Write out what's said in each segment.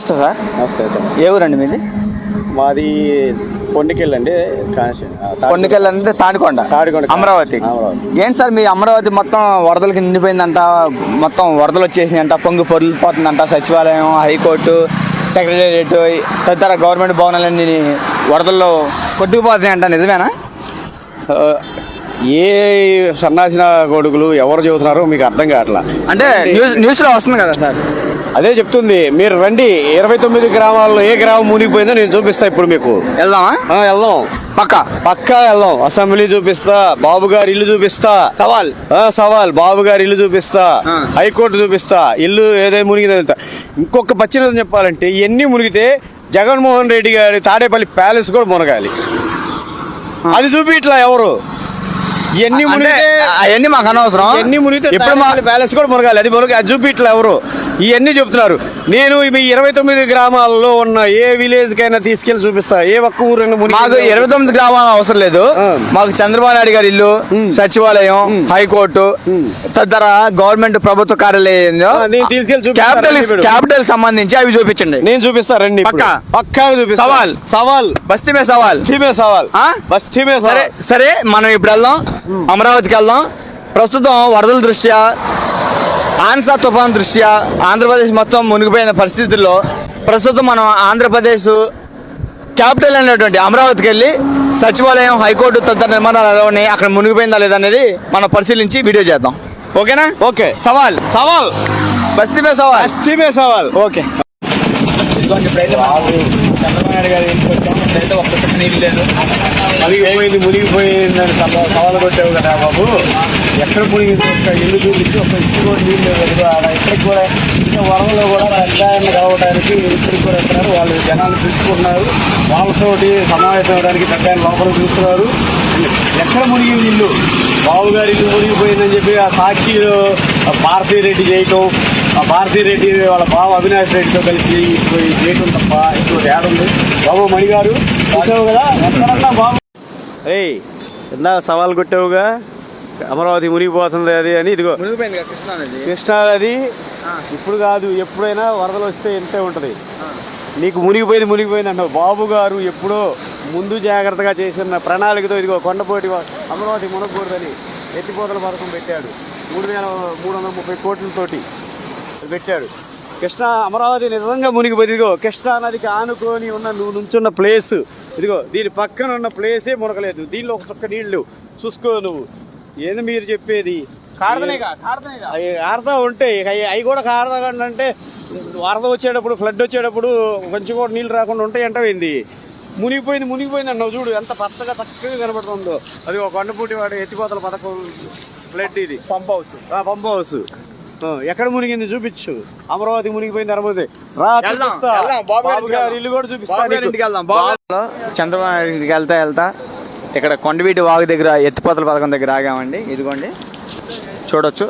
నమస్తే సార్. నమస్తే సార్. ఏ ఊరండి మీది? మాది పొండికెళ్ళండి కొండకెళ్ళ అంటే తాడికొండ. తాడికొండ. అమరావతి. ఏంటి సార్ మీ అమరావతి మొత్తం వరదలకి నిండిపోయిందంట మొత్తం వరదలు వచ్చేసినాయంట పొంగి పొరిలిపోతుందంట సచివాలయం హైకోర్టు సెక్రటేరియట్ తదితర గవర్నమెంట్ భవనాలన్నీ వరదల్లో కొట్టుకుపోతున్నాయంట నిజమేనా? ఏ సన్నాసిన కొడుకులు ఎవరు చెబుతున్నారో మీకు అర్థం కావట్లా. అంటే న్యూస్ న్యూస్లో వస్తుంది కదా సార్. అదే చెప్తుంది. మీరు రండి. ఇరవై తొమ్మిది గ్రామాల్లో ఏ గ్రామం మునిగిపోయిందో నేను చూపిస్తా ఇప్పుడు మీకు. వెళ్దామా? వెళ్దాం. పక్క? పక్కా వెళ్దాం. అసెంబ్లీ చూపిస్తా. బాబు గారి ఇల్లు చూపిస్తా. సవాల్? సవాల్. బాబు గారి ఇల్లు చూపిస్తా. హైకోర్టు చూపిస్తా. ఇల్లు ఏదైతే మునిగిందో. ఇంకొక పచ్చిన చెప్పాలంటే ఇవన్నీ మునిగితే జగన్మోహన్ రెడ్డి గారి తాడేపల్లి ప్యాలెస్ కూడా మునగాలి. అది చూపి ఇట్లా ఎవరు? అంటే మునిగితే అవన్నీ మాకు అనవసరం. ఇవన్నీ మునిగితే ఇప్పుడు మా ప్యాలెస్ కూడా మునగాలి. అది మునగ అది చూపి ఇట్లా ఎవరు. ఇవన్నీ చెప్తున్నారు. నేను మీ ఇరవై తొమ్మిది గ్రామాల్లో ఉన్న ఏ విలేజ్ కైనా తీసుకెళ్ళి చూపిస్తా. ఏ ఒక్క ఊరైనా మాకు ఇరవై తొమ్మిది గ్రామాలు అవసరం లేదు. మాకు చంద్రబాబు నాయుడు గారి ఇల్లు సచివాలయం హైకోర్టు తదితర గవర్నమెంట్ ప్రభుత్వ కార్యాలయం. క్యాపిటల్. క్యాపిటల్ సంబంధించి అవి చూపించండి. నేను చూపిస్తా రండి ఇప్పుడు. పక్కా? పక్కాగా చూపిస్తా. సవాల్. సవాల్. బస్తీ మే సవాల్? బస్తీమే సవాల్? బస్తీమే సరే సరే సరే మనం ఇప్పుడు వెళ్దాం. అమరావతికి వెళ్దాం. ప్రస్తుతం వరదల దృష్ట్యా ఆన్సా తుఫాన్ దృష్ట్యా ఆంధ్రప్రదేశ్ మొత్తం మునిగిపోయిన పరిస్థితుల్లో ప్రస్తుతం మనం ఆంధ్రప్రదేశ్ క్యాపిటల్ అనేటువంటి అమరావతికి వెళ్ళి సచివాలయం హైకోర్టు తదితర నిర్మాణాలు ఎలా ఉన్నాయి అక్కడ మునిగిపోయిందా లేదా అనేది మనం పరిశీలించి వీడియో చేద్దాం. ఓకేనా? ఓకే. సవాల్. సవాల్. బస్తీ మే సవాల్. బస్తీమే సవాల్. ఓకే. చంద్రబాబు నాయుడు గారి ఇంటికి వచ్చాము ఇక్కడైతే ఒక్క చుక్క నీళ్ళు లేదు మునిగిపోయింది మునిగిపోయిందని సవాలు కొట్టావు కదా బాబు ఎక్కడ మునిగింది ఒక ఇల్లు చూపించి ఒక ఇల్లు కూడా నీళ్ళు? లేవు ఇక్కడికి కూడా ఇంకా వరంలో కూడా పెద్దాయన్ని కలవడానికి ఇక్కడికి కూడా వెళ్తున్నారు వాళ్ళు జనాలు పిలుచుకుంటున్నారు వాళ్ళతోటి సమావేశం అవడానికి పెద్ద లోపల చూస్తున్నారు ఎక్కడ మునిగింది ఇల్లు బాబు గారి ఇల్లు మునిగిపోయిందని చెప్పి ఆ సాక్షిలో భారతీ రెడ్డి చేయటం ఆ భారతీ రెడ్డి వాళ్ళ బావ అవినాష్ రెడ్డితో కలిసి చేయటం తప్ప ఇంకోటి ఏడుంది బాబు మణి గారు కదా? ఎక్కడన్నా బాబు ఏయ్ ఇందా సవాల్ కొట్టావుగా? అమరావతి మునిగిపోతుంది అది అని ఇదిగో. కృష్ణా నది. నది. ఇప్పుడు కాదు ఎప్పుడైనా వరదలు వస్తే ఇంతే ఉంటుంది. నీకు మునిగిపోయింది మునిగిపోయింది అంటావు బాబు గారు ఎప్పుడో ముందు జాగ్రత్తగా చేసిన ప్రణాళికతో ఇదిగో కొండపోటి అమరావతి మునగకూడదని ఎత్తిపోతల పథకం పెట్టాడు. మూడు వేల మూడు వందల ముప్పై కోట్లతోటి పెట్టాడు. కృష్ణా అమరావతి నిజంగా మునిగిపోయింది. ఇదిగో కృష్ణా నదికి ఆనుకొని ఉన్న నువ్వు నుంచున్న ప్లేస్. ఇదిగో దీని పక్కన ఉన్న ప్లేసే మునగలేదు. దీనిలో ఒక చుక్క నీళ్ళు. చూసుకో నువ్వు. ఏంది మీరు చెప్పేది? ఆరుతా ఉంటాయి అవి కూడా కారదాకండి అంటే వరద వచ్చేటప్పుడు ఫ్లడ్ వచ్చేటప్పుడు కొంచెం కూడా నీళ్ళు రాకుండా ఉంటాయి అంటపోయింది మునిగిపోయింది మునిగిపోయింది అన్నావు. చూడు ఎంత పచ్చగా చక్కగా కనబడుతుందో. అది ఒక కొండపూటి వాడు ఎత్తిపోతల పథకం ఫ్లడ్ ఇది. పంప్ హౌస్ పంప్ హౌస్ ఎక్కడ మునిగింది చూపించు. అమరావతి మునిగిపోయింది అమరావతి రా చూపిస్తా. బాబు గారి ఇల్లు కూడా చూపిస్తా చంద్రబాబు నాయుడు ఇంటికి వెళ్తా వెళ్తా. ఇక్కడ కొండవీటి వాగు దగ్గర ఎత్తిపోతల పథకం దగ్గర ఆగామండి. ఇదిగోండి. చూడొచ్చు.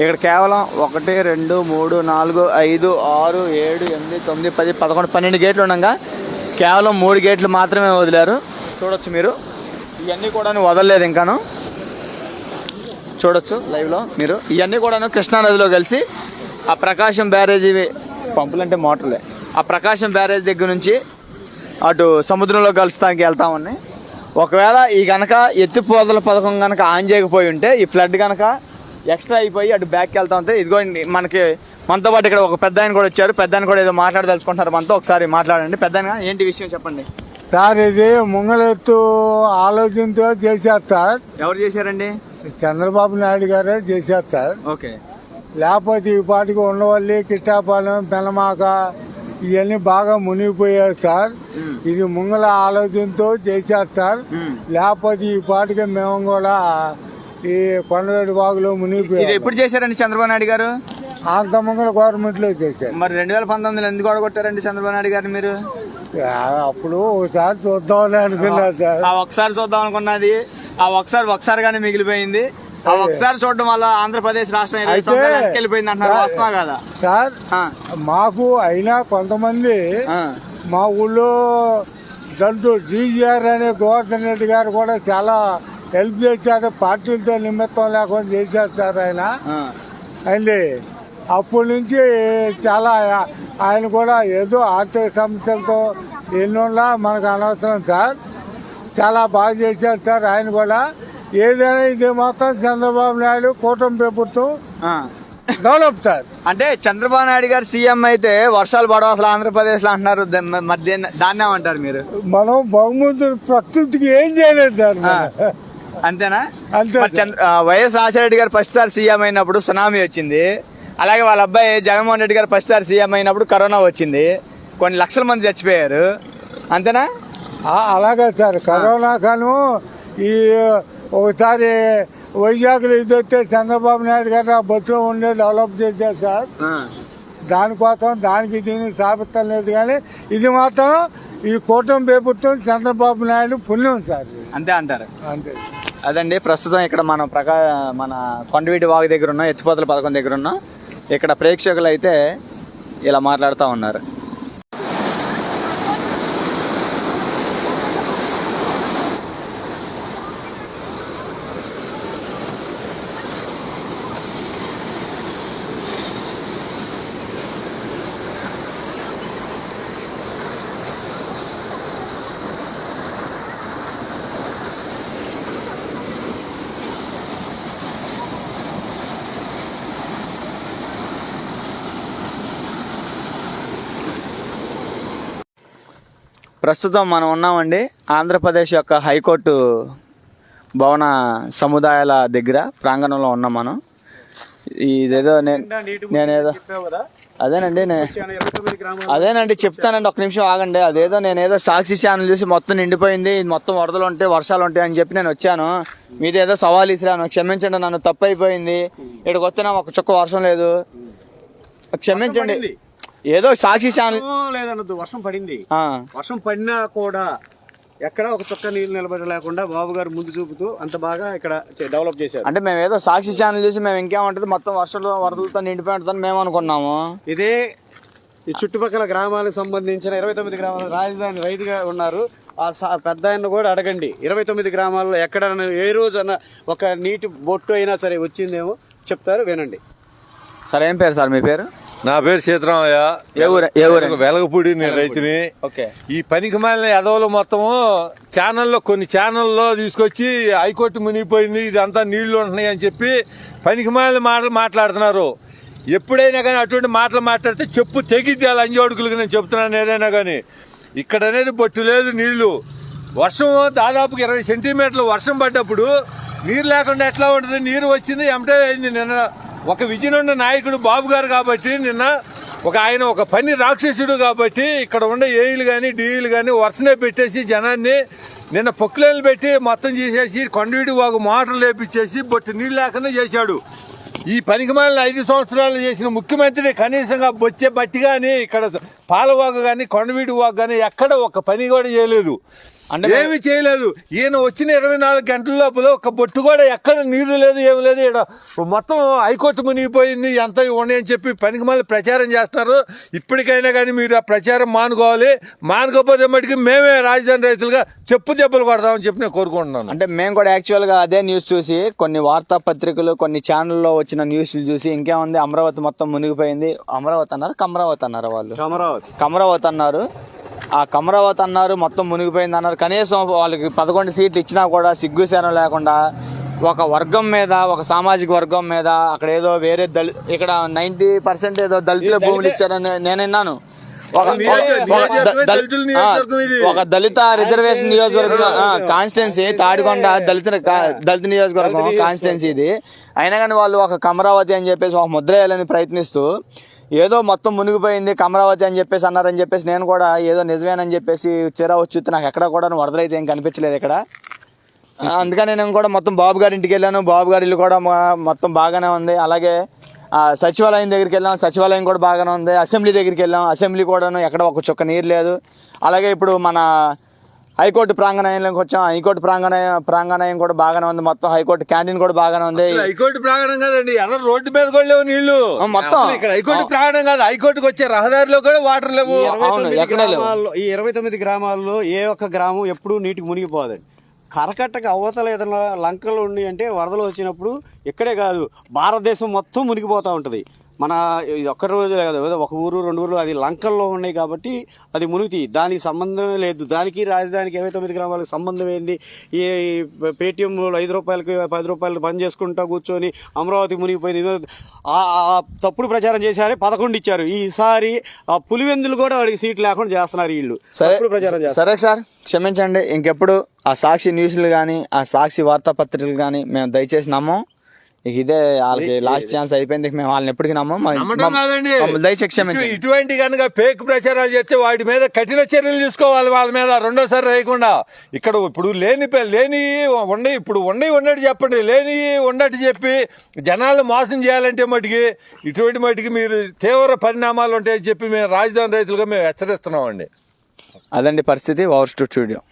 ఇక్కడ కేవలం ఒకటి రెండు మూడు నాలుగు ఐదు ఆరు ఏడు ఎనిమిది తొమ్మిది పది పదకొండు పన్నెండు గేట్లు ఉండగా. కేవలం మూడు గేట్లు మాత్రమే వదిలారు. చూడొచ్చు మీరు. ఇవన్నీ కూడా వదలలేదు ఇంకాను. చూడొచ్చు లైవ్లో మీరు. ఇవన్నీ కూడాను కృష్ణా నదిలో కలిసి ఆ ప్రకాశం బ్యారేజీ పంపులు అంటే మోటార్లే. ఆ ప్రకాశం బ్యారేజ్ దగ్గర నుంచి అటు సముద్రంలో కలుస్తానికి వెళ్తామని ఒకవేళ ఈ గనక ఎత్తిపోతల పథకం కనుక ఆన్ చేయకపోయి ఉంటే ఈ ఫ్లడ్ కనుక ఎక్స్ట్రా అయిపోయి అటు బ్యాక్కి వెళ్తా ఉంటే ఇదిగో మనకి మనతో పాటు ఇక్కడ ఒక పెద్ద ఆయన కూడా వచ్చారు. పెద్ద ఆయన కూడా ఏదో మాట్లాడదలుచుకుంటారు మనతో ఒకసారి మాట్లాడండి. పెద్ద ఆయన ఏంటి విషయం చెప్పండి? సార్ ఇది ముంగలెత్తు ఆలోచనతో చేశారు సార్. ఎవరు చేశారండి? చంద్రబాబు నాయుడు గారే చేశారు సార్. ఓకే. లేకపోతే ఈ పాటికి ఉండవల్లి కిట్టాపాలెం పెనమాక ఇవన్నీ బాగా మునిగిపోయారు సార్. ఇది ముంగల ఆలోచనతో చేశారు సార్. లేకపోతే ఈ పాటికి మేము కూడా ఈ కొండవేడి బాగులో ఇది మునిగిపోయాం ఎప్పుడు చేశారండి చంద్రబాబు నాయుడు గారు? అంత ముంగల గవర్నమెంట్లో చేశారు. మరి రెండు వేల పంతొమ్మిదిలో ఎందుకు ఓడగొట్టారండి చంద్రబాబు నాయుడు గారిని మీరు? అప్పుడు ఒకసారి చూద్దామని అనుకున్నారు ఆ ఒకసారి చూద్దాం అనుకున్నది. ఆ ఒకసారి ఒకసారిగానే మిగిలిపోయింది. ఆ ఒకసారి చూడడం వల్ల ఆంధ్రప్రదేశ్ రాష్ట్రం వెనక్కి అంటున్నారు వస్తున్నా కదా. సార్ మాకు అయినా కొంతమంది మా ఊళ్ళో దంటూ డీజీఆర్ అనే గోవర్ధన్ రెడ్డి గారు కూడా చాలా హెల్ప్ చేశాడు పార్టీలతో నిమిత్తం లేకుండా చేశారు సార్ ఆయన. అండి అప్పటి నుంచి చాలా ఆయన కూడా ఏదో ఆర్థిక సమస్యలతో ఎన్నున్నా మనకు అనవసరం సార్. చాలా బాగా చేశారు సార్ ఆయన కూడా. ఏదైనా ఇది మొత్తం చంద్రబాబు నాయుడు కూటమి ప్రభుత్వం. Develop sir. అంటే చంద్రబాబు నాయుడు గారు సీఎం అయితే వర్షాలు పడవు అసలు ఆంధ్రప్రదేశ్లో అంటున్నారు. మరి దేన్ని- ఏమంటారు మీరు. మనం బహుమతులు ప్రకృతికి ఏం చేయలేదు సార్. అంతేనా? అంతే వైఎస్ రాజశేఖర గారు ఫస్ట్ సారి సీఎం అయినప్పుడు సునామీ వచ్చింది. అలాగే వాళ్ళ అబ్బాయి జగన్మోహన్ రెడ్డి గారు ఫస్ట్ సారి సీఎం అయినప్పుడు కరోనా వచ్చింది. కొన్ని లక్షల మంది చచ్చిపోయారు. అంతేనా? అలాగే సార్. కరోనా కాను ఈ ఒకసారి వైజాగ్లో ఇది వస్తే చంద్రబాబు నాయుడు గారు ఆ బస్సులో ఉండే డెవలప్ చేశారు సార్. దానికోసం దానికి దీనికి స్థాపితం లేదు కానీ ఇది మాత్రం ఈ కూటమి ప్రభుత్వం చంద్రబాబు నాయుడు పుణ్యం సార్. అంతే అంటారు. అంతే. అదండి ప్రస్తుతం ఇక్కడ మనం ప్రకా మన కొండవీటి వాగు దగ్గర ఉన్నాం ఎత్తిపోతల పథకం దగ్గర ఉన్నాం. ఇక్కడ ప్రేక్షకులు అయితే ఇలా మాట్లాడుతూ ఉన్నారు. ప్రస్తుతం మనం ఉన్నామండి ఆంధ్రప్రదేశ్ యొక్క హైకోర్టు భవన సముదాయాల దగ్గర ప్రాంగణంలో ఉన్నాం మనం. ఇదేదో నేను నేనేదో అదేనండి అదేనండి చెప్తానండి ఒక నిమిషం ఆగండి. అదేదో నేనేదో సాక్షి ఛానల్ చూసి మొత్తం నిండిపోయింది. మొత్తం వరదలు ఉంటాయి వర్షాలు ఉంటాయి అని చెప్పి నేను వచ్చాను. మీదేదో సవాల్ ఇసిరాను. క్షమించండి నన్ను తప్పు అయిపోయింది. ఇక్కడికి వస్తే ఒక చుక్క వర్షం లేదు. క్షమించండి. ఏదో సాక్షి ఛానల్. వర్షం లేదన్నది వర్షం పడింది. వర్షం పడినా కూడా ఎక్కడ ఒక చుక్క నీళ్ళు నిలబడి లేకుండా బాబు గారు ముందు చూపుతూ అంత బాగా ఇక్కడ డెవలప్ చేశారు. అంటే మేము ఏదో సాక్షి ఛానల్ చూసి మేము ఇంకేమంటుంది మొత్తం వర్షాలు వరదలతో నిండిపోయి ఉంటుందని మేము అనుకున్నాము. ఇదే ఈ చుట్టుపక్కల గ్రామాలకు సంబంధించిన ఇరవై తొమ్మిది గ్రామాల రాజధాని రైతుగా ఉన్నారు. ఆ పెద్ద ఆయన కూడా అడగండి. ఇరవై తొమ్మిది గ్రామాల్లో ఎక్కడ ఏ రోజైనా ఒక నీటి బొట్టు అయినా సరే వచ్చిందేమో చెప్తారు వినండి. సరే ఏం పేరు సార్ మీ పేరు? నా పేరు సీతారామయ్య. వెలగపూడి నేను రైతుని. ఓకే. ఈ పనికి మాలిన ఎదవలు మొత్తము ఛానల్లో కొన్ని ఛానల్లో తీసుకొచ్చి హైకోర్టు మునిగిపోయింది ఇదంతా నీళ్ళు ఉంటున్నాయి అని చెప్పి పనికి మాలిన మాటలు మాట్లాడుతున్నారు. ఎప్పుడైనా కానీ అటువంటి మాటలు మాట్లాడితే చెప్పు తెగిద్ది అలా అంజోడుకులకి నేను చెప్తున్నాను ఏదైనా కానీ. ఇక్కడ అనేది బొట్టు లేదు నీళ్ళు. వర్షం దాదాపుగా ఇరవై సెంటీమీటర్లు వర్షం పడ్డప్పుడు నీరు లేకుండా ఎట్లా ఉంటుంది? నీరు వచ్చింది ఎమటే అయింది నిన్న ఒక విజయనున్న నాయకుడు బాబు గారు కాబట్టి నిన్న ఒక ఆయన ఒక పని రాక్షసుడు కాబట్టి ఇక్కడ ఉండే ఏఈలు కానీ డీఈలు కానీ వర్షనే పెట్టేసి జనాన్ని నిన్న పొక్కులేలు పెట్టి మొత్తం చేసేసి కొండవీడి వాగు మోటార్లు లేపించేసి బొట్టు నీళ్ళు లేకుండా చేశాడు. ఈ పనికి మాలిన ఐదు సంవత్సరాలు చేసిన ముఖ్యమంత్రి కనీసంగా బొచ్చే బట్టి కానీ ఇక్కడ పాలవాగు కానీ కొండవీడి వాగు కానీ ఎక్కడ ఒక పని కూడా చేయలేదు. ఏమి చేయలేదు. ఈయన వచ్చిన ఇరవై నాలుగు గంటల లోపల ఒక బొట్టు కూడా ఎక్కడ నీరు లేదు ఏమి లేదు. ఈడ మొత్తం హైకోర్టు మునిగిపోయింది ఎంత ఉన్నాయని చెప్పి పనికి మళ్ళీ ప్రచారం చేస్తున్నారు ఇప్పటికైనా కానీ మీరు ఆ ప్రచారం మానుకోవాలి. మానుకోకపోతే మటుకు మేమే రాజధాని రైతులుగా చెప్పు దెబ్బలు కొడదామని చెప్పి నేను కోరుకుంటున్నాను. అంటే మేము కూడా యాక్చువల్గా అదే న్యూస్ చూసి కొన్ని వార్తా పత్రికలు కొన్ని ఛానల్లో వచ్చిన న్యూస్లు చూసి ఇంకేముంది అమరావతి మొత్తం మునిగిపోయింది. అమరావతి అన్నారు కమరావతి అన్నారు వాళ్ళు. అమరావతి కమరావతి అన్నారు. ఆ కమరావతి అన్నారు మొత్తం మునిగిపోయింది అన్నారు. కనీసం వాళ్ళకి పదకొండు సీట్లు ఇచ్చినా కూడా సిగ్గు సేనం లేకుండా ఒక వర్గం మీద ఒక సామాజిక వర్గం మీద అక్కడ ఏదో వేరే దళి ఇక్కడ నైంటీ పర్సెంట్ ఏదో దళితుల భూములు ఇచ్చారని నేను విన్నాను. ఒక దళిత రిజర్వేషన్ నియోజకవర్గం కాన్స్టిట్యున్సీ తాడికొండ దళిత దళిత నియోజకవర్గం. కాన్స్టిట్యున్సీ ఇది. అయినా కానీ వాళ్ళు ఒక కమరావతి అని చెప్పేసి ఒక ముద్ర వేయాలని ప్రయత్నిస్తూ ఏదో మొత్తం మునిగిపోయింది కమరావతి అని చెప్పేసి అన్నారని చెప్పేసి నేను కూడా ఏదో నిజమేనని చెప్పేసి తీరా వచ్చి నాకు ఎక్కడ కూడా వరదలైతే ఏం కనిపించలేదు ఇక్కడ. అందుకని నేను కూడా మొత్తం బాబు గారి ఇంటికి వెళ్ళాను. బాబు గారి ఇల్లు కూడా మా- మొత్తం బాగానే ఉంది. అలాగే సచివాలయం దగ్గరికి వెళ్ళాం. సచివాలయం కూడా బాగానే ఉంది. అసెంబ్లీ దగ్గరికి వెళ్ళాం. అసెంబ్లీ కూడాను ఎక్కడ ఒక చుక్క నీరు లేదు. అలాగే ఇప్పుడు మన హైకోర్టు ప్రాంగణంలోకి వచ్చాం. హైకోర్టు ప్రాంగణం ప్రాంగణం కూడా బాగానే ఉంది. మొత్తం హైకోర్టు క్యాంటీన్ కూడా బాగానే ఉంది. హైకోర్టు ప్రాంగణం కాదండి. ఎలా రోడ్డు మీద కూడా లేవు నీళ్ళు. మొత్తం. ఇక్కడ హైకోర్టు ప్రాంగణం కాదు. హైకోర్టుకు వచ్చే రహదారిలో కూడా వాటర్ లేవు. ఈ ఇరవై తొమ్మిది గ్రామాల్లో ఏ ఒక్క గ్రామం ఎప్పుడూ నీటికి మునిగిపోదండి. కరకట్టకు అవతల ఏదైనా లంకలు ఉండి అంటే వరదలు వచ్చినప్పుడు ఇక్కడే కాదు భారతదేశం మొత్తం మునిగిపోతూ ఉంటుంది. మన ఇది ఒక్క రోజు కాదు ఒక ఊరు రెండు ఊర్లు అది లంకల్లో ఉన్నాయి కాబట్టి అది మునుగుతాయి దానికి సంబంధమే లేదు. దానికి రాజధానికి ఇరవై తొమ్మిది గ్రామాలకు సంబంధం ఏంది? ఈ పేటీఎంలో ఐదు రూపాయలకి పది రూపాయలు బంద్ చేసుకుంటా కూర్చొని అమరావతి మునిగిపోయింది. తప్పుడు ప్రచారం చేశారు పదకొండు ఇచ్చారు. ఈసారి ఆ పులివెందులు కూడా వాడికి సీట్ లేకుండా చేస్తున్నారు వీళ్ళు. ప్రచారం చేస్తారు సరే సార్ క్షమించండి. ఇంకెప్పుడు ఆ సాక్షి న్యూస్లు కానీ ఆ సాక్షి వార్తాపత్రికలు కానీ మేము దయచేసి నమ్మం. ఇక ఇదే వాళ్ళకి లాస్ట్ ఛాన్స్ అయిపోయింది. మేము వాళ్ళని ఎప్పటికీ నమ్మం. ఇటువంటి కనుక ఫేక్ ప్రచారాలు చేస్తే వాటి మీద కఠిన చర్యలు తీసుకోవాలి వాళ్ళ మీద. రెండోసారి వేయకుండా ఇక్కడ ఇప్పుడు లేని లేని ఉండి ఇప్పుడు ఉండి ఉన్నట్టు చెప్పండి. లేని ఉన్నట్టు చెప్పి జనాలు మోసం చేయాలంటే మటుకి ఇటువంటి మటుకి మీరు తీవ్ర పరిణామాలు ఉంటాయని చెప్పి మేము రాజధాని రైతులుగా మేము హెచ్చరిస్తున్నామండి. అదండి పరిస్థితి. Over studio